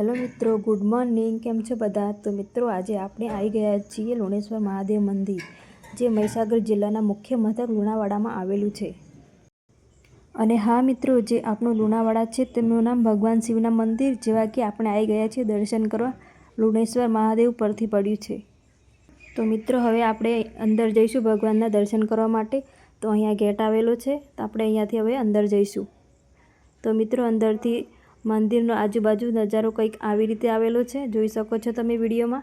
Hello મિત્રો, good morning. કેમ છો બધા? તો મિત્રો, આજે આપણે આવી ગયા છીએ લુણેશ્વર મહાદેવ મંદિર, જે મહીસાગર જિલ્લાના મુખ્ય મથક લુણાવાડામાં આવેલું છે. અને હા મિત્રો, જે આપણું લુણાવાડા છે, તેમનું નામ ભગવાન શિવના મંદિર, જેવા કે આપણે આવી ગયા છીએ દર્શન કરવા લુણેશ્વર મહાદેવ પરથી પડ્યું છે. તો મિત્રો, હવે આપણે અંદર જઈશું ભગવાનના દર્શન કરવા માટે. તો અહીંયા ગેટ આવેલો છે, તો આપણે અહીંયાથી હવે અંદર જઈશું. તો મિત્રો, અંદરથી મંદિરનો આજુબાજુ નજારો કંઈક આવી રીતે આવેલો છે. જોઈ શકો છો તમે વિડીયોમાં.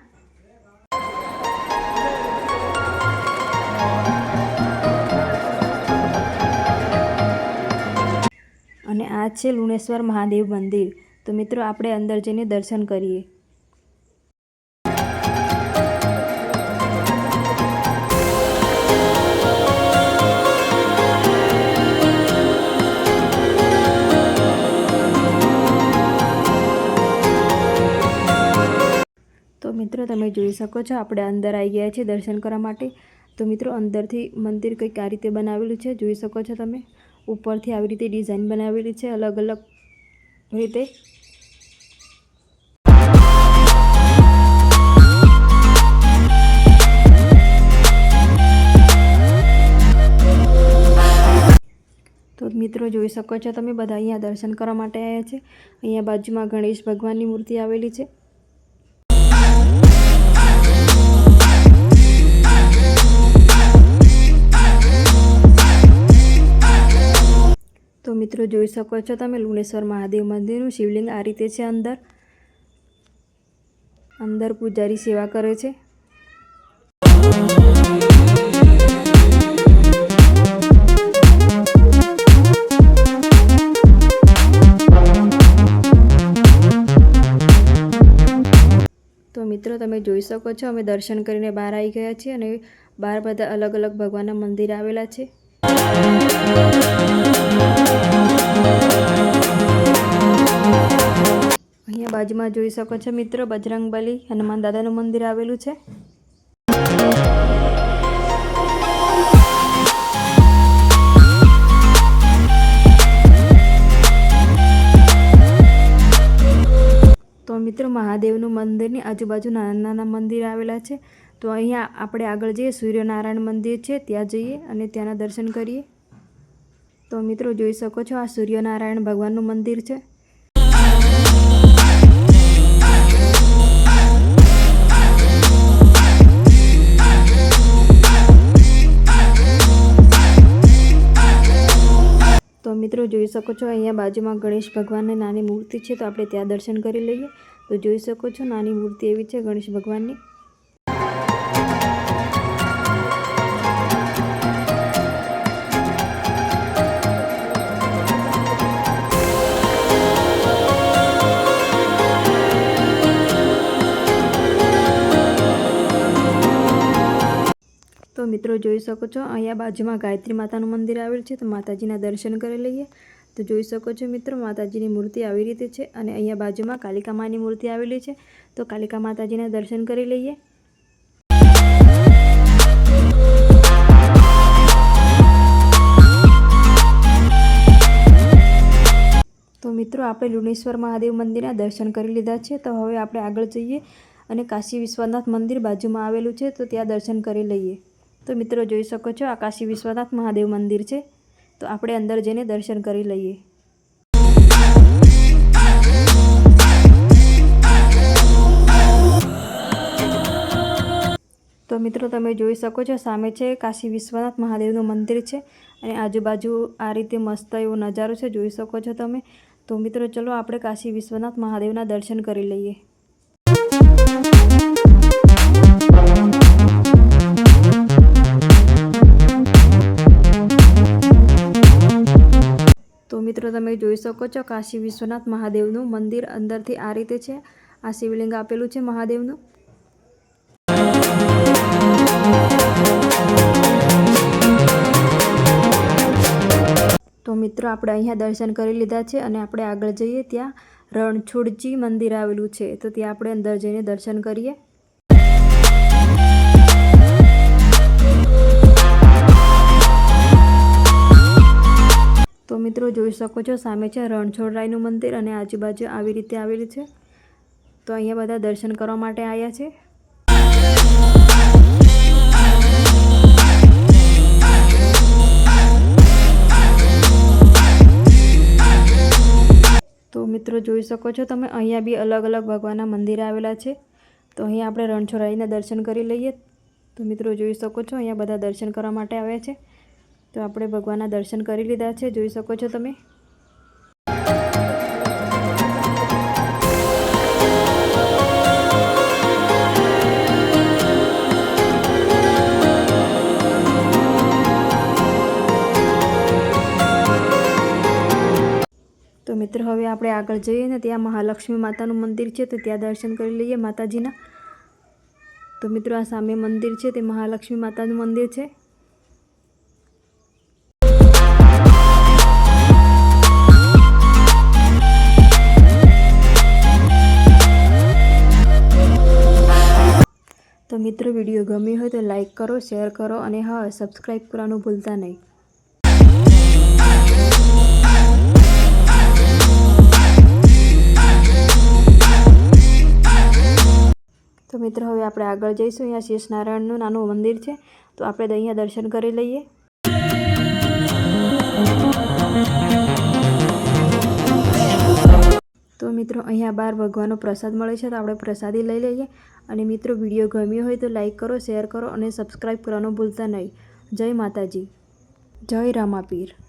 અને આ છે લુણેશ્વર મહાદેવ મંદિર. તો મિત્રો, આપણે અંદર જઈને દર્શન કરીએ. તો મિત્રો, તમે જોઈ શકો છો, આપણે અંદર આવી ગયા છીએ દર્શન કરવા માટે. તો મિત્રો, અંદરથી મંદિર કંઈક આ રીતે બનાવેલું છે, જોઈ શકો છો તમે. ઉપરથી આવી રીતે ડિઝાઇન બનાવેલી છે, અલગ અલગ રીતે. મિત્રો, જોઈ શકો છો તમે, બધા અહીંયા દર્શન કરવા માટે આવ્યા છે. અહીંયા બાજુમાં ગણેશ ભગવાનની મૂર્તિ આવેલી છે. મિત્રો જોઈ શકો છો તમે લુણેશ્વર મહાદેવ મંદિરનું શિવલિંગ આ રીતે છે અંદર. અંદર પૂજારી સેવા કરે છે. તો મિત્રો તમે જોઈ શકો છો અમે દર્શન કરીને બહાર આવી ગયા છીએ અને બહાર બધા અલગ અલગ ભગવાનના મંદિર આવેલા છે. બાજુમાં જોઈ શકો છો મિત્રો બજરંગબલી હનુમાન દાદાનું મંદિર આવેલું છે. તો મિત્રો, મહાદેવનું મંદિરની આજુબાજુ નાના નાના મંદિર આવેલા છે. તો અહીંયા આપણે આગળ જઈએ, સૂર્યનારાયણ મંદિર છે, ત્યાં જઈએ અને ત્યાંના દર્શન કરીએ. તો મિત્રો, જોઈ શકો છો આ સૂર્યનારાયણ ભગવાનનું મંદિર છે. તો મિત્રો જોઈ શકો છો, અહીંયા બાજુમાં ગણેશ ભગવાનની નાની મૂર્તિ છે, તો આપણે ત્યાં દર્શન કરી લઈએ. તો જોઈ શકો છો, નાની મૂર્તિ એવી છે ગણેશ ભગવાનની. તો મિત્રો જોઈ શકો છો, અહીંયા બાજુમાં ગાયત્રી માતાનું મંદિર આવેલું છે, તો માતાજીના દર્શન કરી લઈએ. તો જોઈ શકો છો મિત્રો, માતાજીની મૂર્તિ આવી રીતે છે અને અહીંયા બાજુમાં કાલિકા માની મૂર્તિ આવેલી છે, તો કાલિકા માતાજીના દર્શન કરી લઈએ. તો મિત્રો, આપણે લુણેશ્વર મહાદેવ મંદિરના દર્શન કરી લીધા છે, તો હવે આપણે આગળ જઈએ અને કાશી વિશ્વનાથ મંદિર બાજુમાં આવેલું છે, તો ત્યાં દર્શન કરી લઈએ. તો મિત્રો જોઈ શકો છો આ કાશી વિશ્વનાથ મહાદેવ મંદિર છે. તો આપણે અંદર જઈને દર્શન કરી લઈએ. તો મિત્રો તમે જોઈ શકો છો, સામે છે કાશી વિશ્વનાથ મહાદેવનું મંદિર છે અને આજુબાજુ આ રીતે મસ્ત એવો નજારો છે, જોઈ શકો છો તમે. તો મિત્રો ચલો આપણે કાશી વિશ્વનાથ મહાદેવના દર્શન કરી લઈએ. મિત્રો, તમે જોઈ શકો છો કાશી વિશ્વનાથ મહાદેવનું મંદિર અંદરથી આ રીતે છે. આ શિવલિંગ આપેલું છે મહાદેવનું. તો મિત્રો, આપણે અહીંયા દર્શન કરી લીધા છે અને આપણે આગળ જઈએ ત્યાં રણછોડજી મંદિર આવેલું છે. તો ત્યાં આપણે અંદર જઈને દર્શન કરીએ. મિત્રો જોઈ શકો છો, સામે છે રણછોડરાયનું મંદિર અને આજુબાજુ આવી રીતે આવેલું છે. તો અહીંયા બધા દર્શન કરવા માટે આવ્યા છે. તો મિત્રો જોઈ શકો છો તમે, અહીંયા બી અલગ અલગ ભગવાનના મંદિર આવેલા છે. તો અહીંયા આપણે રણછોડરાયના દર્શન કરી લઈએ. તો મિત્રો જોઈ શકો છો, અહીંયા બધા દર્શન કરવા માટે આવ્યા છે. તો આપણે ભગવાનના દર્શન કરી લીધા છે. જોઈ શકો છો તમે. તો મિત્રો, હવે આપણે આગળ જઈએ ને, ત્યાં મહાલક્ષ્મી માતાનું મંદિર છે, તો ત્યાં દર્શન કરી લઈએ માતાજીના. તો મિત્રો, આ સામે મંદિર છે, તે મહાલક્ષ્મી માતાનું મંદિર છે. તો મિત્રો વીડિયો ગમ્યો હોય તો લાઇક કરો, શેર કરો અને હા, સબસ્ક્રાઈબ કરવાનું ભૂલતા નહીં. તો મિત્રો, હવે આપણે આગળ જઈશું. અહીંયા શેષનારાયણનું નાનું મંદિર છે. તો આપણે અહીંયા દર્શન કરી લઈએ. તો મિત્રો, અહીંયા બાર ભગવાનનો પ્રસાદ મળે છે તો આપણે પ્રસાદી લઈ લઈએ. અને મિત્રો, વીડિયો ગમ્યો હોય તો લાઈક કરો, શેર કરો અને સબસ્ક્રાઈબ કરવાનું ભૂલતા નહીં. જય માતાજી. જય રામાપીર.